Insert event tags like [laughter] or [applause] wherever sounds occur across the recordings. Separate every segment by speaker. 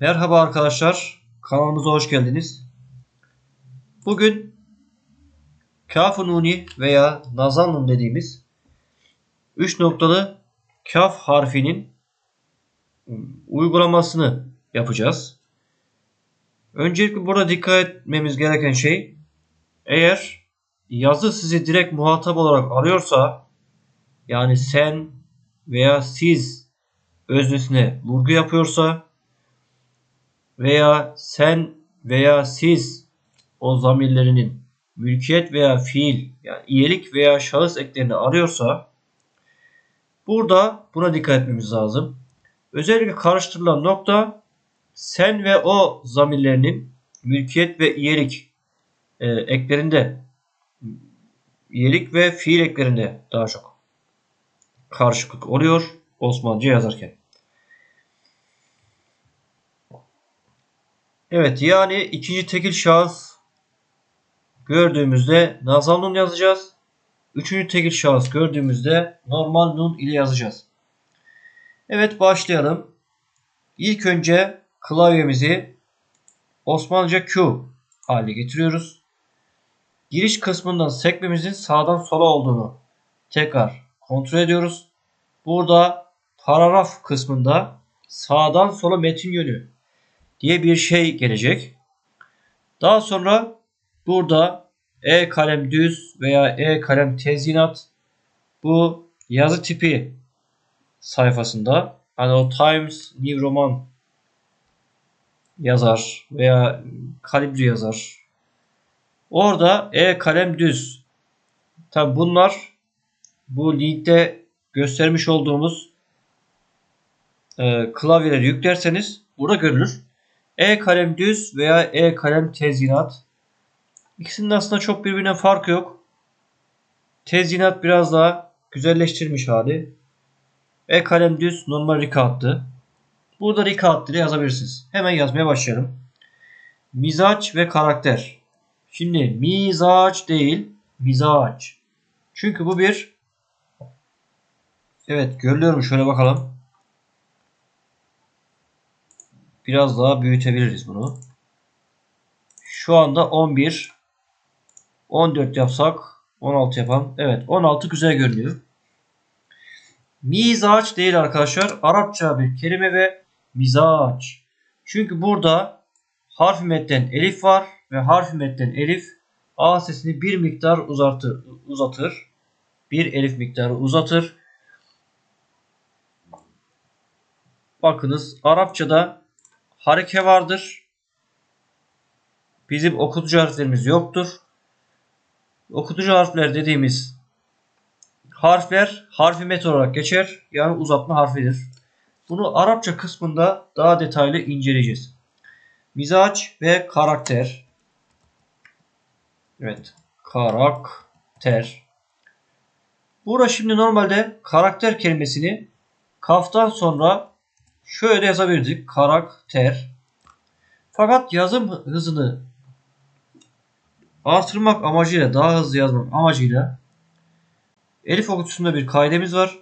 Speaker 1: Merhaba arkadaşlar, kanalımıza hoş geldiniz. Bugün kaf nuni veya nazal nun dediğimiz 3 noktalı kaf harfinin uygulamasını yapacağız. Öncelikle burada dikkat etmemiz gereken şey eğer yazı sizi direkt muhatap olarak arıyorsa yani sen veya siz öznesine vurgu yapıyorsa veya sen veya siz o zamirlerinin mülkiyet veya fiil yani iyilik veya şahıs eklerini arıyorsa burada buna dikkat etmemiz lazım. Özellikle karıştırılan nokta sen ve o zamirlerinin mülkiyet ve iyilik e, eklerinde iyilik ve fiil eklerinde daha çok karışıklık oluyor Osmanlıca yazarken. Evet yani ikinci tekil şahıs gördüğümüzde nazal nun yazacağız. Üçüncü tekil şahıs gördüğümüzde normal nun ile yazacağız. Evet başlayalım. İlk önce klavyemizi Osmanlıca Q haline getiriyoruz. Giriş kısmından sekmemizin sağdan sola olduğunu tekrar kontrol ediyoruz. Burada paragraf kısmında sağdan sola metin yönü diye bir şey gelecek. Daha sonra burada E kalem düz veya E kalem tezyinat bu yazı tipi sayfasında hani o Times New Roman yazar veya kalibri yazar. Orada E kalem düz. Tabi bunlar bu linkte göstermiş olduğumuz e, klavyeleri yüklerseniz burada görülür. E kalem düz veya E kalem tezyinat. İkisinin aslında çok birbirine farkı yok. Tezyinat biraz daha güzelleştirilmiş hali. E kalem düz normal rikattı. Burada rikat ile yazabilirsiniz. Hemen yazmaya başlayalım. Mizaç ve karakter. Şimdi mizaç değil mizaç. Çünkü bu bir Evet görülüyor mu? Şöyle bakalım. Biraz daha büyütebiliriz bunu. Şu anda 11 14 yapsak 16 yapalım. Evet 16 güzel görünüyor. Mizaç değil arkadaşlar. Arapça bir kelime ve mizaç. Çünkü burada harf metten elif var ve harf metten elif A sesini bir miktar uzatır. uzatır. Bir elif miktarı uzatır. Bakınız Arapçada hareke vardır. Bizim okutucu harflerimiz yoktur. Okutucu harfler dediğimiz harfler harfi met olarak geçer. Yani uzatma harfidir. Bunu Arapça kısmında daha detaylı inceleyeceğiz. Mizaç ve karakter. Evet. Karakter. Burada şimdi normalde karakter kelimesini kaftan sonra şöyle yazabilirdik. Karakter. Fakat yazım hızını artırmak amacıyla daha hızlı yazmak amacıyla elif okutusunda bir kaidemiz var.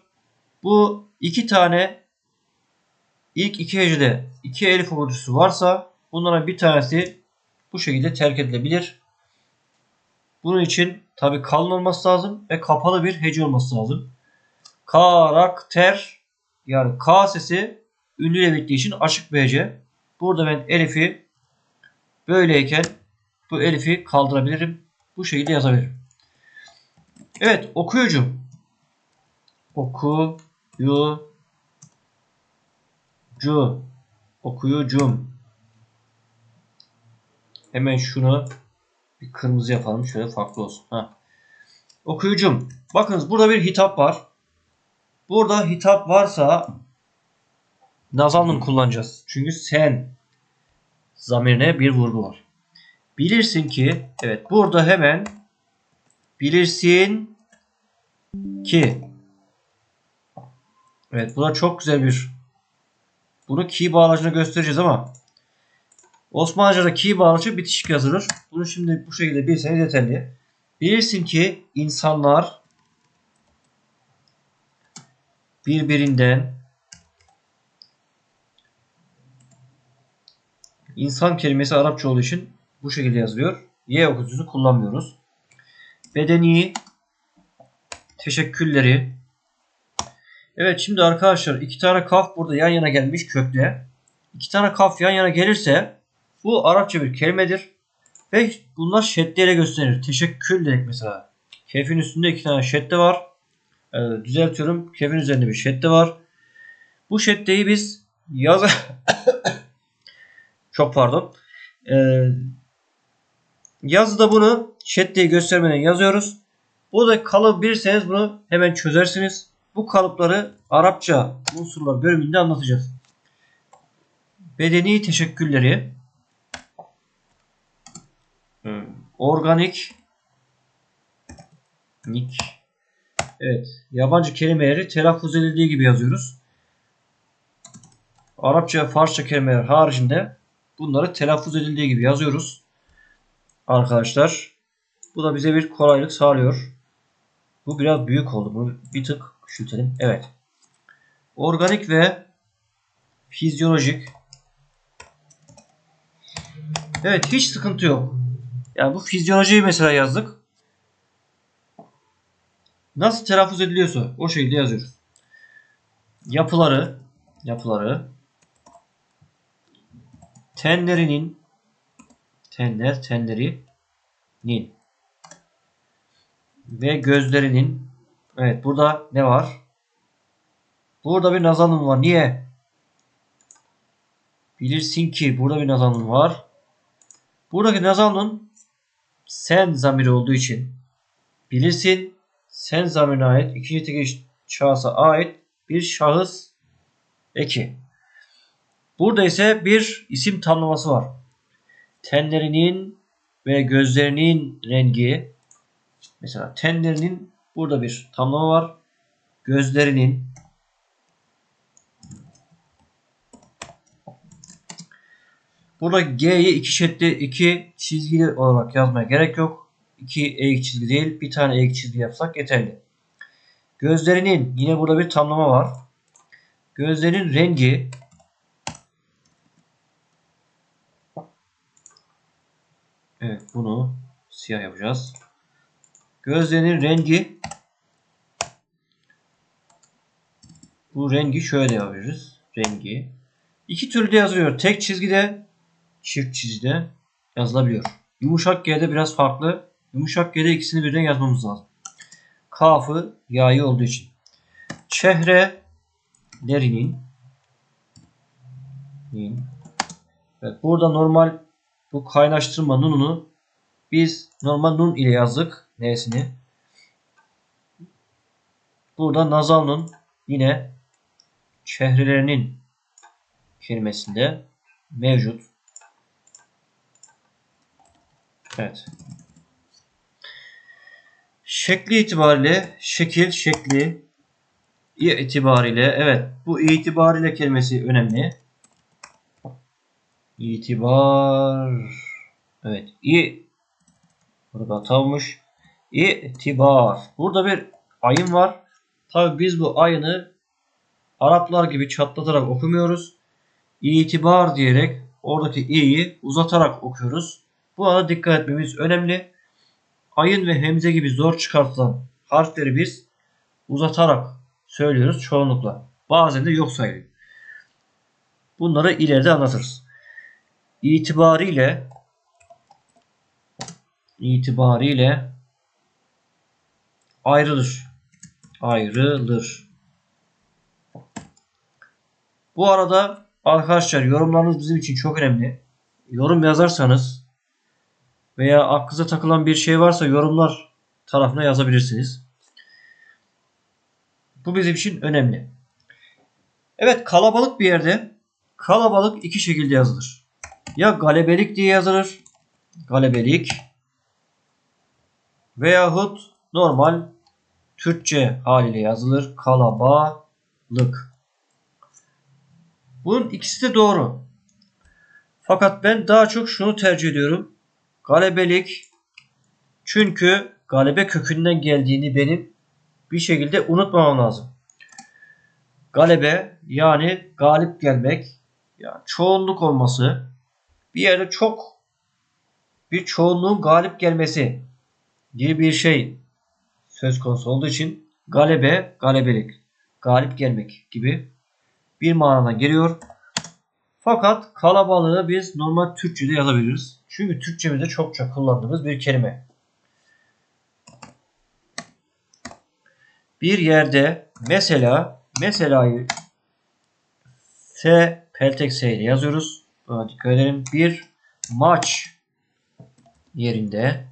Speaker 1: Bu iki tane ilk iki hecede iki elif okutusu varsa bunların bir tanesi bu şekilde terk edilebilir. Bunun için tabi kalın olması lazım ve kapalı bir hece olması lazım. Karakter yani K sesi ünlüyle bittiği için açık hece. Burada ben elifi böyleyken bu elifi kaldırabilirim. Bu şekilde yazabilirim. Evet okuyucu. Okuyucu. Okuyucum. Hemen şunu bir kırmızı yapalım. Şöyle farklı olsun. Ha. Okuyucum. Bakınız burada bir hitap var. Burada hitap varsa nazalnın kullanacağız. Çünkü sen zamirine bir vurgu var. Bilirsin ki evet burada hemen bilirsin ki evet bu da çok güzel bir bunu ki bağlacına göstereceğiz ama Osmanlıca'da ki bağlacı bitişik yazılır. Bunu şimdi bu şekilde bilseniz yeterli. Bilirsin ki insanlar birbirinden İnsan kelimesi Arapça olduğu için bu şekilde yazılıyor. Y okuyucusunu kullanmıyoruz. Bedeni teşekkürleri. Evet şimdi arkadaşlar iki tane kaf burada yan yana gelmiş kökle. İki tane kaf yan yana gelirse bu Arapça bir kelimedir. Ve bunlar şeddeyle gösterir. Teşekkür dedik mesela. Kefin üstünde iki tane şedde var. Ee, düzeltiyorum. Kefin üzerinde bir şedde var. Bu şeddeyi biz yaz [laughs] çok pardon. Ee, yazıda bunu şeddeyi göstermeden yazıyoruz. Bu da kalıp bilirseniz bunu hemen çözersiniz. Bu kalıpları Arapça unsurlar bölümünde anlatacağız. Bedeni teşekkülleri hmm, organik nik Evet. Yabancı kelimeleri telaffuz edildiği gibi yazıyoruz. Arapça ve Farsça kelimeler haricinde bunları telaffuz edildiği gibi yazıyoruz. Arkadaşlar. Bu da bize bir kolaylık sağlıyor. Bu biraz büyük oldu. Bunu bir tık küçültelim. Evet. Organik ve fizyolojik. Evet hiç sıkıntı yok. Yani bu fizyolojiyi mesela yazdık. Nasıl telaffuz ediliyorsa o şekilde yazıyoruz. Yapıları yapıları tenlerinin tenler tenlerinin ve gözlerinin evet burada ne var? Burada bir nazanın var. Niye? Bilirsin ki burada bir nazanın var. Buradaki nazanın sen zamiri olduğu için bilirsin sen zamirine ait ikinci tekil şahsa ait bir şahıs eki. Burada ise bir isim tamlaması var. Tenlerinin ve gözlerinin rengi mesela tenlerinin burada bir tamlama var. Gözlerinin Burada G'yi iki şeddi iki çizgili olarak yazmaya gerek yok. İki eğik çizgi değil bir tane eğik çizgi yapsak yeterli. Gözlerinin yine burada bir tamlama var. Gözlerin rengi Evet bunu siyah yapacağız. Gözlerinin rengi bu rengi şöyle yapıyoruz. Rengi. İki türlü de yazılıyor. Tek çizgide çift çizgide yazılabiliyor. Yumuşak G'de biraz farklı. Yumuşak G'de ikisini birden yazmamız lazım. Kafı yayı olduğu için. Çehre derinin Evet, burada normal bu kaynaştırma nununu biz normal nun ile yazdık. N'sini. Burada nazal nun yine çehrelerinin kelimesinde mevcut. Evet. Şekli itibariyle şekil, şekli itibariyle evet bu itibariyle kelimesi önemli. İtibar evet i burada hata olmuş. İtibar. Burada bir ayın var. Tabi biz bu ayını Araplar gibi çatlatarak okumuyoruz. İtibar diyerek oradaki i'yi uzatarak okuyoruz. Bu arada dikkat etmemiz önemli. Ayın ve hemze gibi zor çıkartılan harfleri biz uzatarak söylüyoruz çoğunlukla. Bazen de yok sayılıyor. Bunları ileride anlatırız. İtibariyle itibariyle ayrılır. Ayrılır. Bu arada arkadaşlar yorumlarınız bizim için çok önemli. Yorum yazarsanız veya aklınıza takılan bir şey varsa yorumlar tarafına yazabilirsiniz. Bu bizim için önemli. Evet kalabalık bir yerde kalabalık iki şekilde yazılır. Ya galebelik diye yazılır. Galebelik. Veyahut normal Türkçe haliyle yazılır. Kalabalık. Bunun ikisi de doğru. Fakat ben daha çok şunu tercih ediyorum. Galebelik. Çünkü galebe kökünden geldiğini benim bir şekilde unutmamam lazım. Galebe yani galip gelmek yani çoğunluk olması bir yerde çok bir çoğunluğun galip gelmesi diye bir şey söz konusu olduğu için galebe, galebelik, galip gelmek gibi bir manada geliyor. Fakat kalabalığı biz normal Türkçe'de yazabiliriz. Çünkü Türkçemizde çokça kullandığımız bir kelime. Bir yerde mesela mesela'yı S peltek S ile yazıyoruz. Dikkat edelim. Bir maç yerinde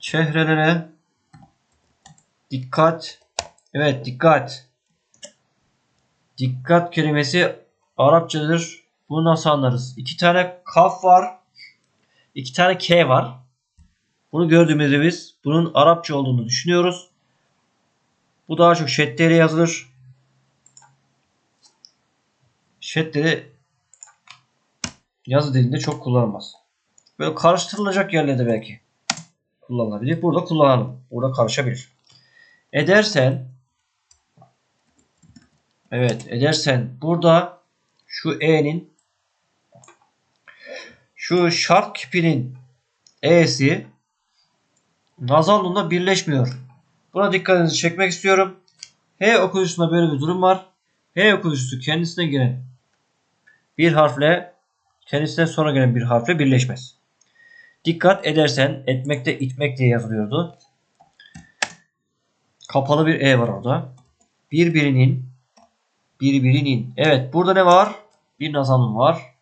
Speaker 1: çehrelere dikkat evet dikkat dikkat kelimesi Arapçadır. Bunu nasıl anlarız? İki tane kaf var. iki tane K var. Bunu gördüğümüzde biz bunun Arapça olduğunu düşünüyoruz. Bu daha çok şeddeyle yazılır. Şeddeli yazı dilinde çok kullanılmaz. Böyle karıştırılacak yerlerde belki kullanılabilir. Burada kullanalım. Burada karışabilir. Edersen Evet edersen burada şu e'nin şu şart kipinin e'si nazallunla birleşmiyor. Buna dikkatinizi çekmek istiyorum. H okuyuşunda böyle bir durum var. H okuyucusu kendisine gelen bir harfle kendisine sonra gelen bir harfle birleşmez. Dikkat edersen etmekte itmek diye yazılıyordu. Kapalı bir E var orada. Birbirinin birbirinin. Evet burada ne var? Bir nazanın var.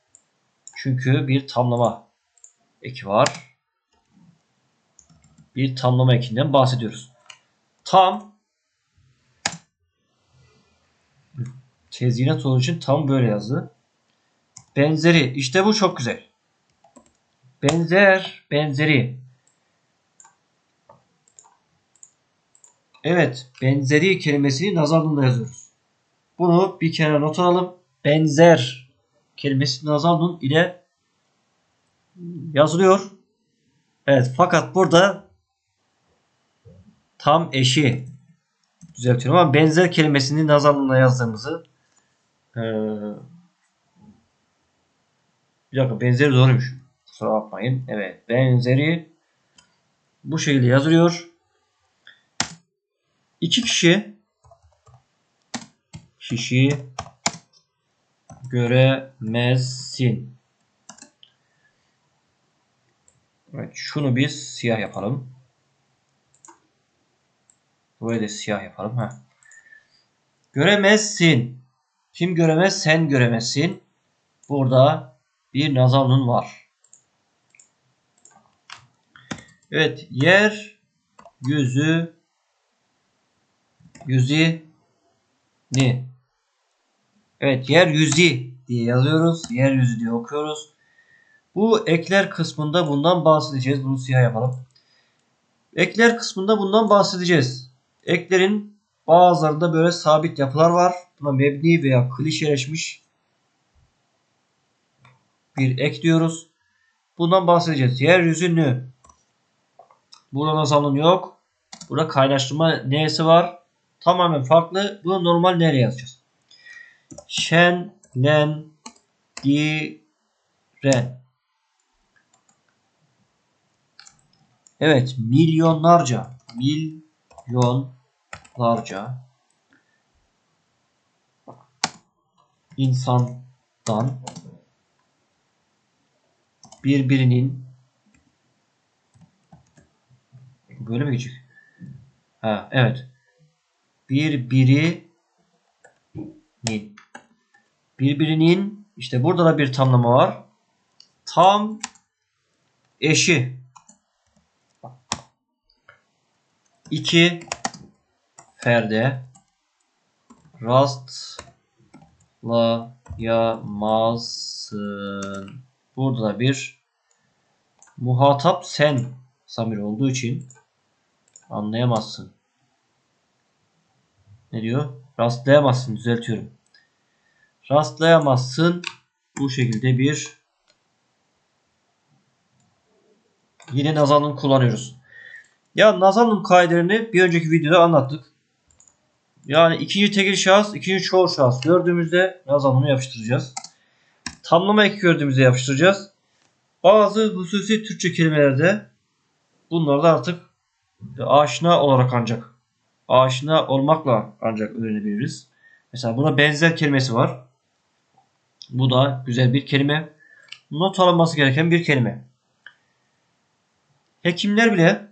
Speaker 1: Çünkü bir tamlama eki var. Bir tamlama ekinden bahsediyoruz. Tam tezginat olduğu için tam böyle yazdı. Benzeri. İşte bu çok güzel. Benzer, benzeri. Evet, benzeri kelimesini nazarında yazıyoruz. Bunu bir kenara not alalım. Benzer kelimesi nazarun ile yazılıyor. Evet, fakat burada tam eşi düzeltiyorum ama benzer kelimesini nazarında yazdığımızı ee, bir dakika benzeri doğruymuş. Kusura bakmayın. Evet benzeri bu şekilde yazılıyor. İki kişi kişi göremezsin. Evet şunu biz siyah yapalım. Burayı da siyah yapalım. Heh. Göremezsin. Kim göremez? Sen göremezsin. Burada bir nazalun var. Evet. Yer yüzü yüzü ni. Evet. Yer yüzü diye yazıyoruz. Yer yüzü diye okuyoruz. Bu ekler kısmında bundan bahsedeceğiz. Bunu siyah yapalım. Ekler kısmında bundan bahsedeceğiz. Eklerin bazılarında böyle sabit yapılar var. Buna mebni veya klişeleşmiş bir ek diyoruz. Bundan bahsedeceğiz. Yeryüzünü. Burada nazalın yok. Burada kaynaştırma neyesi var. Tamamen farklı. Bunu normal nereye yazacağız? Şen, len, di, ren. Evet. Milyonlarca. Milyonlarca insandan birbirinin böyle mi geçecek? Ha, evet. Birbirinin birbirinin işte burada da bir tamlama var. Tam eşi. iki ferde rastlayamazsın. Burada da bir muhatap sen samir olduğu için anlayamazsın. Ne diyor? Rastlayamazsın. Düzeltiyorum. Rastlayamazsın. Bu şekilde bir yine nazalın kullanıyoruz. Ya nazalın kaidelerini bir önceki videoda anlattık. Yani ikinci tekil şahıs, ikinci çoğul şahıs gördüğümüzde yazılımını yapıştıracağız. Tamlama eki gördüğümüzde yapıştıracağız. Bazı hususi Türkçe kelimelerde bunları da artık aşina olarak ancak aşina olmakla ancak öğrenebiliriz. Mesela buna benzer kelimesi var. Bu da güzel bir kelime. Not alınması gereken bir kelime. Hekimler bile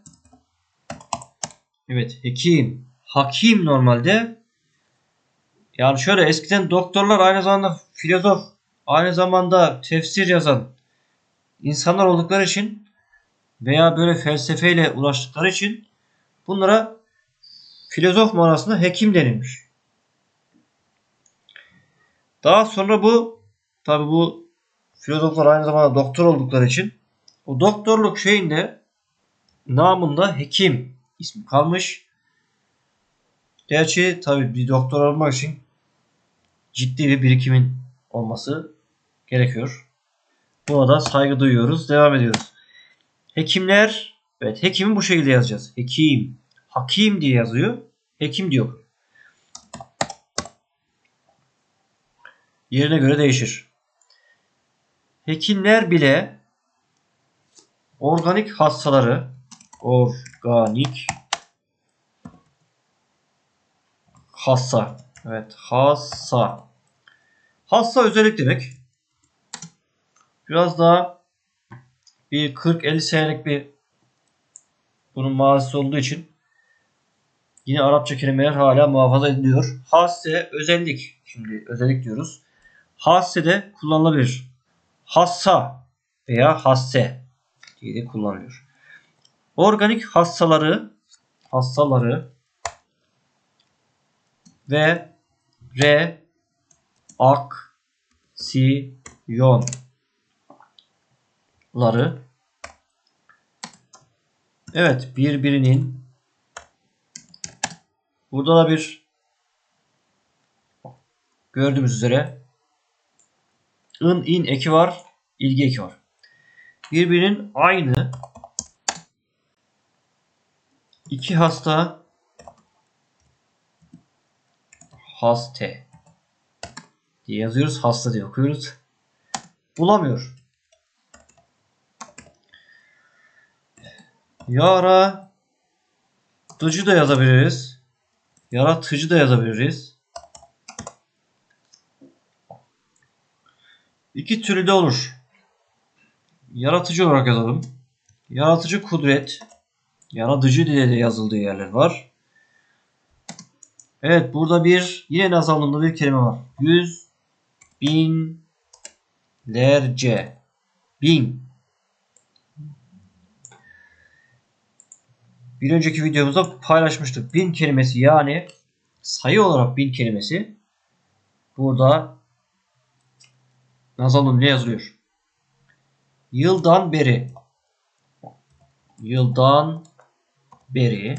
Speaker 1: evet hekim, hakim normalde yani şöyle eskiden doktorlar aynı zamanda filozof, aynı zamanda tefsir yazan insanlar oldukları için veya böyle felsefeyle uğraştıkları için bunlara filozof manasında hekim denilmiş. Daha sonra bu tabi bu filozoflar aynı zamanda doktor oldukları için o doktorluk şeyinde namında hekim ismi kalmış. Gerçi tabi bir doktor olmak için ciddi bir birikimin olması gerekiyor. Buna da saygı duyuyoruz. Devam ediyoruz. Hekimler evet hekimi bu şekilde yazacağız. Hekim. Hakim diye yazıyor. Hekim diyor. Yerine göre değişir. Hekimler bile organik hastaları organik hassa evet hassa hassa özellik demek biraz daha bir 40-50 senelik bir bunun mazisi olduğu için yine Arapça kelimeler hala muhafaza ediliyor. Hasse özellik. Şimdi özellik diyoruz. Hasse de kullanılabilir. Hassa veya hasse diye de kullanılıyor. Organik hastaları hastaları ve re ak si yon ları. Evet birbirinin burada da bir gördüğümüz üzere ın in eki var ilgi eki var. Birbirinin aynı iki hasta haste diye yazıyoruz. Hasta diye okuyoruz. Bulamıyor Yaratıcı da yazabiliriz. Yaratıcı da yazabiliriz. İki türlü de olur. Yaratıcı olarak yazalım. Yaratıcı kudret. Yaratıcı diye de yazıldığı yerler var. Evet burada bir yine anlamında bir kelime var. Yüz binlerce bin bir önceki videomuzda paylaşmıştık. Bin kelimesi yani sayı olarak bin kelimesi burada nazalım ne yazılıyor? Yıldan beri yıldan beri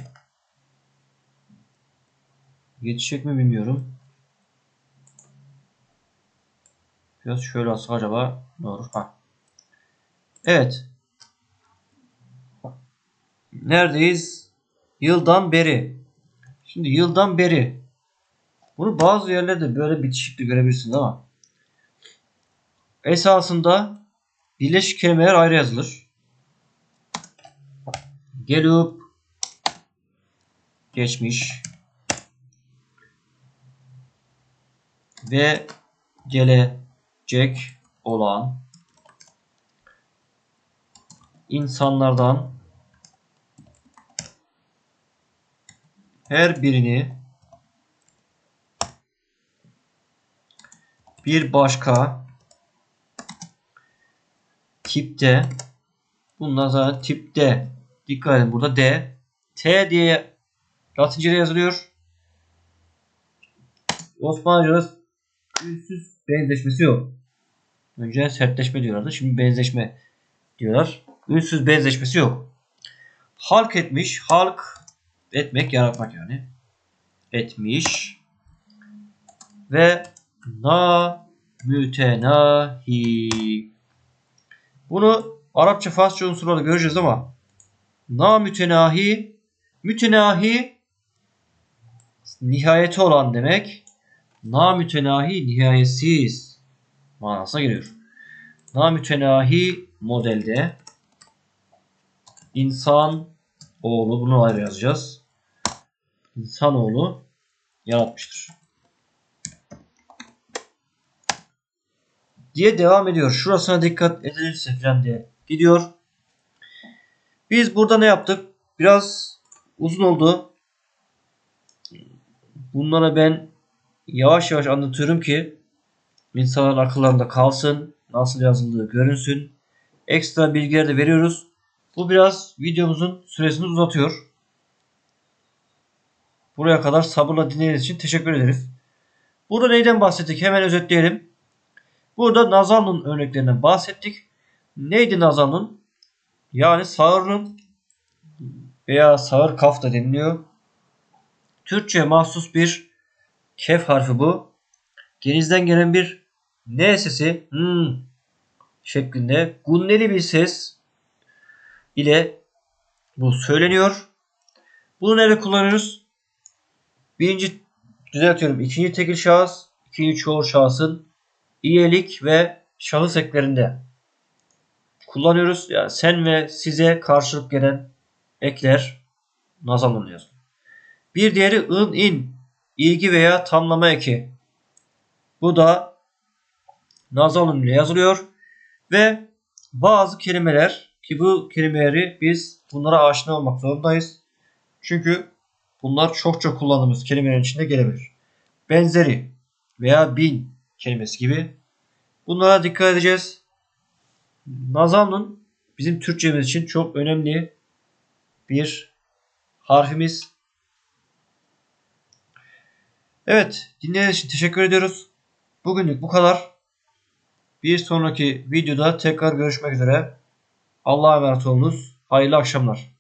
Speaker 1: yetişecek mi bilmiyorum. Biraz şöyle alsak acaba ne olur? Ha. Evet. Neredeyiz? Yıldan beri. Şimdi yıldan beri. Bunu bazı yerlerde böyle bitişikli görebilirsiniz ama esasında birleşik kelimeler ayrı yazılır. Gelip geçmiş ve gelecek olan insanlardan her birini bir başka tipte bunlar zaten tipte dikkat edin burada D T diye Latince'de yazılıyor. Osmanlıca'da ünsüz benzeşmesi yok. Önce sertleşme diyorlardı. Şimdi benzeşme diyorlar. Ünsüz benzeşmesi yok. Halk etmiş. Halk etmek, yaratmak yani. Etmiş. Ve na mütenahi. Bunu Arapça Farsça unsurlarda göreceğiz ama na mütenahi mütenahi nihayeti olan demek. Namütenahi nihayetsiz manasına geliyor. Namütenahi modelde insan oğlu bunu ayrı yazacağız. İnsanoğlu yaratmıştır. Diye devam ediyor. Şurasına dikkat edilirse falan diye gidiyor. Biz burada ne yaptık? Biraz uzun oldu. Bunlara ben yavaş yavaş anlatıyorum ki insanların akıllarında kalsın. Nasıl yazıldığı görünsün. Ekstra bilgiler de veriyoruz. Bu biraz videomuzun süresini uzatıyor. Buraya kadar sabırla dinlediğiniz için teşekkür ederiz. Burada neyden bahsettik? Hemen özetleyelim. Burada Nazal'ın örneklerinden bahsettik. Neydi Nazal'ın? Yani sağırın veya sağır kaf da deniliyor. Türkçe mahsus bir kef harfi bu. Genizden gelen bir n sesi hmm şeklinde gunneli bir ses ile bu söyleniyor. Bunu nerede kullanıyoruz? Birinci düzeltiyorum. ikinci tekil şahıs, ikinci çoğul şahsın iyilik ve şahıs eklerinde kullanıyoruz. Yani sen ve size karşılık gelen ekler nazal oluyor. Bir diğeri ın in ilgi veya tamlama eki. Bu da nazal ile yazılıyor ve bazı kelimeler ki bu kelimeleri biz bunlara aşina olmak zorundayız. Çünkü bunlar çokça kullandığımız kelimelerin içinde gelebilir. Benzeri veya bin kelimesi gibi. Bunlara dikkat edeceğiz. Nazam'ın bizim Türkçemiz için çok önemli bir harfimiz. Evet, dinlediğiniz için teşekkür ediyoruz. Bugünlük bu kadar. Bir sonraki videoda tekrar görüşmek üzere. Allah'a emanet olunuz. Hayırlı akşamlar.